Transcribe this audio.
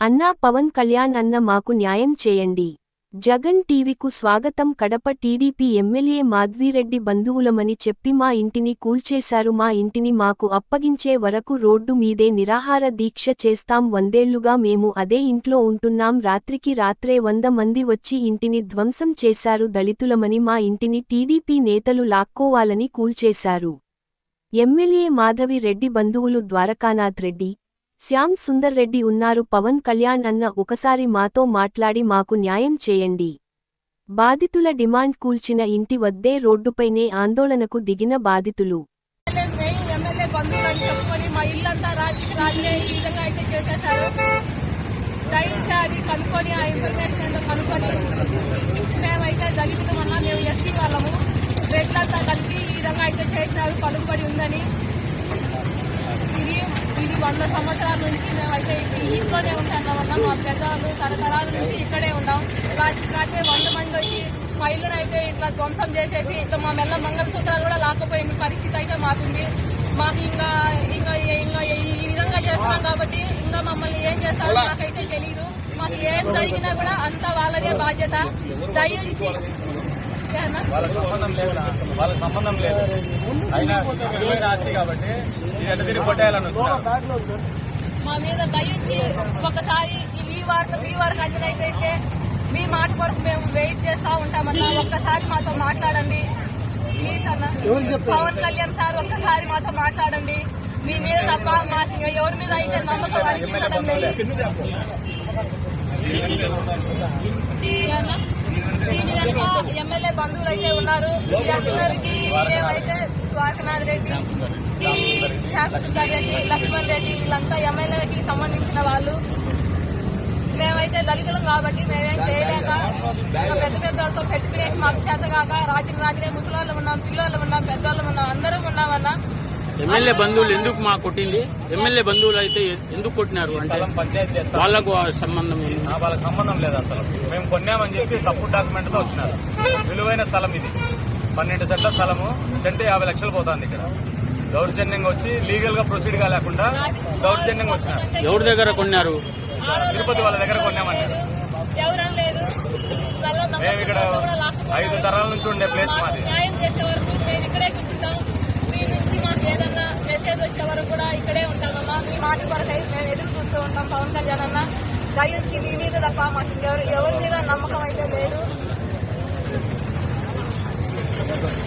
అన్నా పవన్ కళ్యాణ్ అన్న మాకు న్యాయం చేయండి. జగన్ టీవీకు స్వాగతం కడప టీడీపీ ఎమ్మెల్యే మాధ్వీరెడ్డి బంధువులమని చెప్పి మా ఇంటిని కూల్చేశారు. మా ఇంటిని మాకు అప్పగించే వరకు రోడ్డు మీదే నిరాహార దీక్ష చేస్తాం. వందేళ్ళుగా మేము అదే ఇంట్లో ఉంటున్నాం. రాత్రికి రాత్రే వంద మంది వచ్చి ఇంటిని ధ్వంసం చేశారు. దళితులమని మా ఇంటిని టీడీపీ నేతలు లాక్కోవాలని కూల్చేశారు. ఎమ్మెల్యే మాధవి రెడ్డి బంధువులు ద్వారకానాథ్ రెడ్డి శ్యామ్ సుందర్ రెడ్డి ఉన్నారు. పవన్ కళ్యాణ్ అన్న ఒకసారి మాతో మాట్లాడి మాకు న్యాయం చేయండి. బాధితుల డిమాండ్ కూల్చిన ఇంటి వద్దే రోడ్డుపైనే ఆందోళనకు దిగిన బాధితులు. కనుక్కొని ఆ ఇన్ఫర్మేషన్ కనుక్కొని మేమైతే దళితులమన్నా మేము ఎస్సీ వాళ్ళము. రెడ్లంతా కలిపి ఈ విధంగా అయితే చేసినారు. పలుకుబడి ఉందని ఇది ఇది వంద సంవత్సరాల నుంచి మేమైతే ఇంట్లోనే ఉంటున్నామన్నా మా పెద్దవాళ్ళు తరతరాల నుంచి ఇక్కడే ఉన్నాం. రాత్రి వంద మంది వచ్చి మా ఇల్లుని అయితే ఇట్లా ధ్వంసం చేసేసి ఇంకా మా మెల్ల మంగళసూత్రాలు కూడా లాక్కపోయిన పరిస్థితి అయితే మాకుంది. మాకు ఇంకా ఇంకా ఇంకా ఈ విధంగా చేస్తున్నాం కాబట్టి ఇంకా మమ్మల్ని ఏం చేస్తారో నాకైతే తెలియదు మాకు ఏం జరిగినా కూడా అంతా వాళ్ళదే బాధ్యత. దయించి? వాళ్ళకి సంబంధం లేదు వాళ్ళకి సంబంధం లేదు. అయినా విలువైన ఆస్తి కాబట్టి ఎట్ట తిరిగి కొట్టేయాలని మా మీద దయించి ఒకసారి ఈ వార్త మీ వారికి అంజనైతే మీ మాట కొరకు మేము వెయిట్ చేస్తా ఉంటామన్నా. ఒక్కసారి మాతో మాట్లాడండి. ప్లీజ్ అన్న పవన్ కళ్యాణ్ సార్ ఒక్కసారి మాతో మాట్లాడండి. మీ మీద తప్ప ఇంకా ఎవరి మీద అయితే నమ్మకం అనిపించడం లేదు ఏమన్నా? దీని వెనుక ఎమ్మెల్యే బంధువులు అయితే ఉన్నారు వీరందరికీ మేమైతే ద్వారకనాథ్ రెడ్డి శాంతసుందర్ రెడ్డి లక్ష్మణ్ రెడ్డి వీళ్ళంతా ఎమ్మెల్యేకి సంబంధించిన వాళ్ళు మేమైతే దళితులం కాబట్టి మేమేం చేయలేక పెద్ద పెద్ద పెట్టుకునేసి మాకు చేత కాక రాత్రి రాత్రి ముసలోళ్ళు ఉన్నాం పిల్లోళ్ళు ఉన్నాం పెద్దోళ్ళు ఉన్నాం అందరం ఉన్నామన్నా ఎమ్మెల్యే బంధువులు ఎందుకు మా కొట్టింది? ఎమ్మెల్యే బంధువులు అయితే ఎందుకు కొట్టినారు అంటే ఆ సంబంధం వాళ్ళకి సంబంధం లేదు అసలు. మేము కొన్నామని చెప్పి తప్పుడు డాక్యుమెంట్తో వచ్చినారు. విలువైన స్థలం ఇది. పన్నెండు సెంట్ల స్థలము. సెంట్ యాభై లక్షలు పోతుంది ఇక్కడ. దౌర్జన్యంగా వచ్చి లీగల్గా ప్రొసీడ్గా లేకుండా దౌర్జన్యంగా వచ్చినారు. ఎవరి దగ్గర కొన్నారు? తిరుపతి వాళ్ళ దగ్గర కొన్నామన్నారు ఎవరం లేదు వాళ్ళ మేము ఇక్కడ. ఐదు తరాల నుంచి ఉండే ప్లేస్ మాది. చేతి వచ్చిన వరకు కూడా ఇక్కడే ఉంటామమ్మా మీ మాట కొరకు మేము ఎదురు చూస్తూ ఉంటాం పవన్ కళ్యాణ్ అన్న. దయించి మీ మీద తప్ప మాకు ఎవరి మీద నమ్మకం అయితే లేదు.